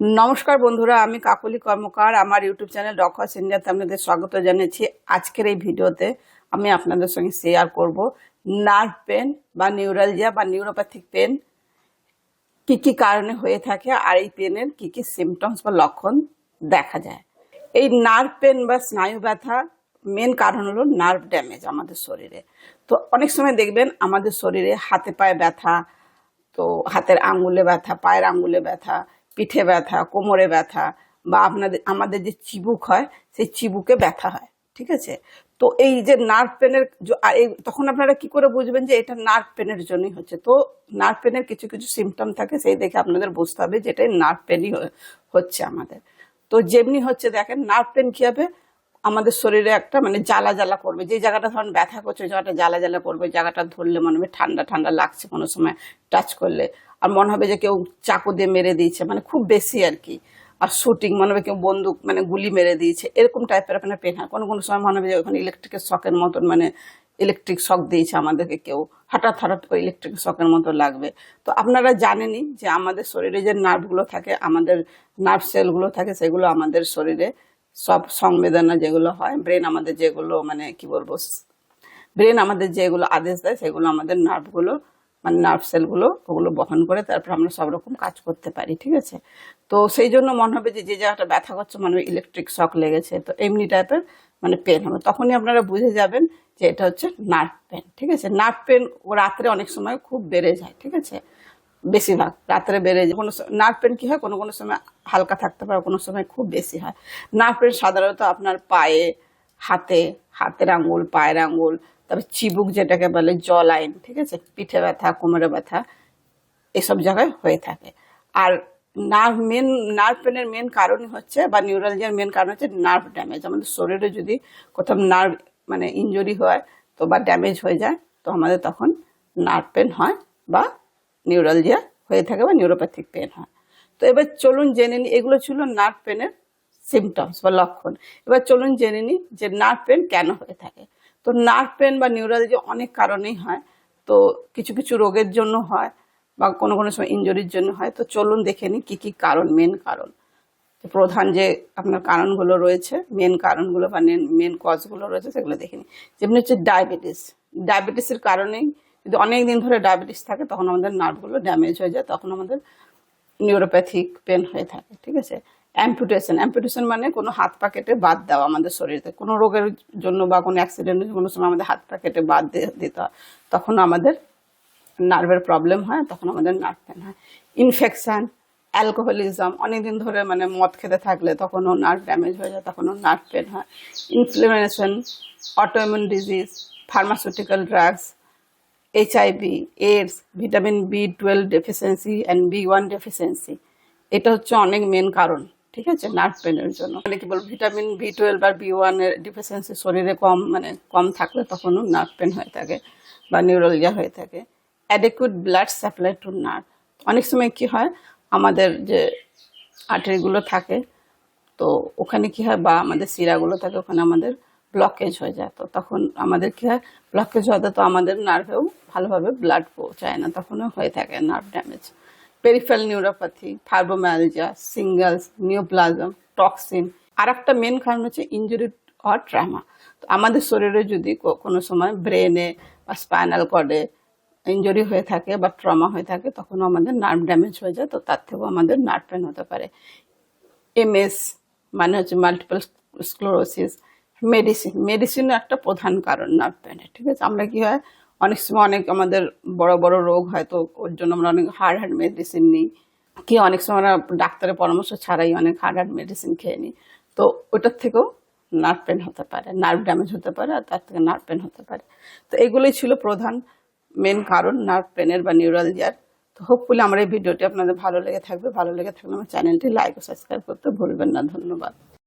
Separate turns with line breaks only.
নমস্কার বন্ধুরা, আমি কাকলি কর্মকার, আমার ইউটিউব চ্যানেল ডক্টর ইন্ডিয়াতে আপনাদের স্বাগত জানাচ্ছি। আজকের এই ভিডিওতে আমি আপনাদের সঙ্গে শেয়ার করব নার্ভ পেন বা নিউরালজিয়া বা নিউরোপ্যাথিক পেন কি কি কারণে হয়ে থাকে আর এই পেনের কি কি সিমটমস বা লক্ষণ দেখা যায়। এই নার্ভ পেন বা স্নায়ু ব্যথা মেন কারণ হলো নার্ভ ড্যামেজ আমাদের শরীরে। তো অনেক সময় দেখবেন আমাদের শরীরে হাতে পায়ে ব্যথা, তো হাতের আঙ্গুলে ব্যথা, পায়ের আঙ্গুলে ব্যথা পিঠে ব্যথা, কোমরে ব্যথা বা আপনাদের, আমাদের যে চিবুক হয়, সেই চিবুকে ব্যথা হয়, ঠিক আছে? তো এই যে নার্ভ পেনের তখন আপনারা কি করে বুঝবেন যে এটা নার্ভ পেনের জন্যই হচ্ছে? তো নার্ভ পেনের কিছু কিছু সিমটম থাকে, সেই দেখে আপনাদের বুঝতে হবে যে এটাই নার্ভ পেনই হচ্ছে আমাদের। তো যেমনি হচ্ছে দেখেন, নার্ভ পেন কি হবে? আমাদের শরীরে একটা মানে জ্বালা জ্বালা করবে। যে জায়গাটা ধরুন ব্যথা করছে জায়গাটা জ্বালা জ্বালা করবে জায়গাটা ধরলে মনে হবে ঠান্ডা ঠান্ডা লাগছে কোনো সময় টাচ করলে। আর মনে হবে যে কেউ চাকু দিয়ে মেরে দিয়েছে মানে খুব বেশি আর কি। আর শুটিং মনে হবে কেউ বন্দুক মানে গুলি মেরে দিয়েছে, এরকম টাইপের আপনার পেন হয়। কোনো কোনো সময় মনে হবে যে ওখানে ইলেকট্রিকের শখের মতন মানে ইলেকট্রিক শক দিয়েছে আমাদেরকে কেউ। হঠাৎ হঠাৎ করে ইলেকট্রিক শকের মতো লাগবে। তো আপনারা জানেনই যে আমাদের শরীরে যে নার্ভগুলো থাকে, আমাদের নার্ভ সেলগুলো থাকে, সেগুলো আমাদের শরীরে সব সংবেদনা যেগুলো হয় ব্রেন আমাদের যেগুলো মানে কি বলব ব্রেন আমাদের যেগুলো আদেশ দেয়, সেগুলো আমাদের নার্ভগুলো মানে নার্ভ সেলগুলো ওগুলো বহন করে তারপর আমরা সব রকম কাজ করতে পারি, ঠিক আছে? তো সেই জন্য মনে হবে যে যে জায়গাটা ব্যথা করছে মানে ইলেকট্রিক শক লেগেছে, তো এমনি টাইপের মানে পেন হবে। তখনই আপনারা বুঝে যাবেন যে এটা হচ্ছে নার্ভ পেন ঠিক আছে? নার্ভ পেন ও রাত্রে অনেক সময় খুব বেড়ে যায়, ঠিক আছে? বেশিরভাগ রাত্রে বেড়ে যায়। কোনো নার্ভ পেন কি হয়? কোনো কোনো সময় হালকা থাকতে পারে, কোনো সময় খুব বেশি হয়। নার্ভ পেন সাধারণত আপনার পায়ে, হাতে, হাতের আঙ্গুল, পায়ের আঙ্গুল, তারপর চিবুক যেটাকে বলে জ লাইন ঠিক আছে? পিঠে ব্যথা, কোমরে ব্যথা, এসব জায়গায় হয়ে থাকে। আর নার্ভ মেন, নার্ভ পেনের মেন কারণ হচ্ছে, বা নিউরালজিয়ার মেন কারণ হচ্ছে নার্ভ ড্যামেজ। আমাদের শরীরে যদি কোথাও নার্ভ মানে ইনজুরি হয়, তো বা ড্যামেজ হয়ে যায়, তো আমাদের তখন নার্ভ পেন হয় বা নিউরালজিয়া হয়ে থাকে বা নিউরোপ্যাথিক পেন হয়। তো এবার চলুন জেনে নিই এগুলো ছিল নার্ভ পেনের সিমটমস বা লক্ষণ। এবার চলুন জেনে নিই যে নার্ভ পেন কেন হয়ে থাকে। তো নার্ভ পেন বা নিউরালজি অনেক কারণেই হয়, তো কিছু কিছু রোগের জন্য হয় বা কোনো কোনো সময় ইঞ্জুরির জন্য হয়। তো চলুন দেখে নিই কী কী কারণ মেন কারণ। প্রধান যে আপনার কারণগুলো রয়েছে মেন কারণগুলো বা মেন কজগুলো রয়েছে, সেগুলো দেখে নিই যেমনি হচ্ছে ডায়াবেটিস ডায়াবেটিসের কারণেই যদি অনেক দিন ধরে ডায়াবেটিস থাকে, তখন আমাদের নার্ভগুলো ড্যামেজ হয়ে যায়, তখন আমাদের নিউরোপ্যাথিক পেন হয়ে থাকে, ঠিক আছে? অ্যাম্পুটেশন অ্যাম্পুটেশন মানে কোনো হাত পা কেটে বাদ দেওয়া আমাদের শরীরে কোনো রোগের জন্য বা কোনো অ্যাক্সিডেন্টের কোনো সময় আমাদের হাত পা কেটে বাদ দিতে হয়। তখন আমাদের নার্ভের প্রবলেম হয়, তখন আমাদের নার্ভ পেন হয়। ইনফেকশান অ্যালকোহলিজম অনেকদিন ধরে মানে মদ খেতে থাকলে তখনও নার্ভ ড্যামেজ হয়ে যায়, তখনও নার্ভ পেন হয়। Inflammation autoimmune disease pharmaceutical drugs HIV AIDS vitamin B twelve deficiency and B one deficiency এটা হচ্ছে অনেক মেন কারণ, ঠিক আছে নার্ভ পেনের জন্য। মানে কি বলব ভিটামিন বি টুয়েলভ আর বি ওয়ানের ডিফিসিয়েন্সি শরীরে কম মানে কম থাকলে তখনও নার্ভ পেন হয়ে থাকে বা নিউরোলজিয়া হয়ে থাকে। Adequate blood supply to nerve অনেক সময় কি হয়, আমাদের যে আর্টারিগুলো থাকে, তো ওখানে কি হয়, বা আমাদের শিরাগুলো থাকে, ওখানে আমাদের ব্লকেজ হয়ে যায়, তো তখন আমাদের কি হয়? ব্লকেজ হতে তো আমাদের নার্ভেও ভালোভাবে ব্লাড পৌঁছায় না, তখনও হয়ে থাকে nerve damage peripheral neuropathy fibromyalgia shingles neoplasm toxin আর একটা মেন কারণ হচ্ছে ইঞ্জুরি আর ট্রামা তো আমাদের শরীরে যদি কোনো সময় ব্রেনে বা স্পাইনাল কর্ডে ইঞ্জুরি হয়ে থাকে বা ট্রমা হয়ে থাকে তখন আমাদের নার্ভ ড্যামেজ হয়ে যায়, তো তার থেকেও আমাদের নার্ভ পেন হতে পারে। এমএস মানে হচ্ছে মাল্টিপল স্ক্লোরোসিস মেডিসিন মেডিসিন একটা প্রধান কারণ নার্ভ পেনের ঠিক আছে? আমরা কি হয়, অনেক সময় অনেক আমাদের বড় বড় রোগ হয় তো ওর জন্য আমরা অনেক হার্ড হার্ড মেডিসিন নিই। কি অনেক সময় আমরা ডাক্তারের পরামর্শ ছাড়াই অনেক হার্ড হার্ড মেডিসিন খেয়ে নিই। তো ওটার থেকেও নার্ভ পেন হতে পারে নার্ভ ড্যামেজ হতে পারে আর তার থেকে নার্ভ পেন হতে পারে। তো এগুলোই ছিল প্রধান মেন কারণ নার্ভ পেনের বা নিউরালজিয়ার তো হোপফুলি আমার এই ভিডিওটি আপনাদের ভালো লেগে থাকবে। ভালো লেগে থাকলে আমার চ্যানেলটি লাইক ও সাবস্ক্রাইব করতে ভুলবেন না। ধন্যবাদ।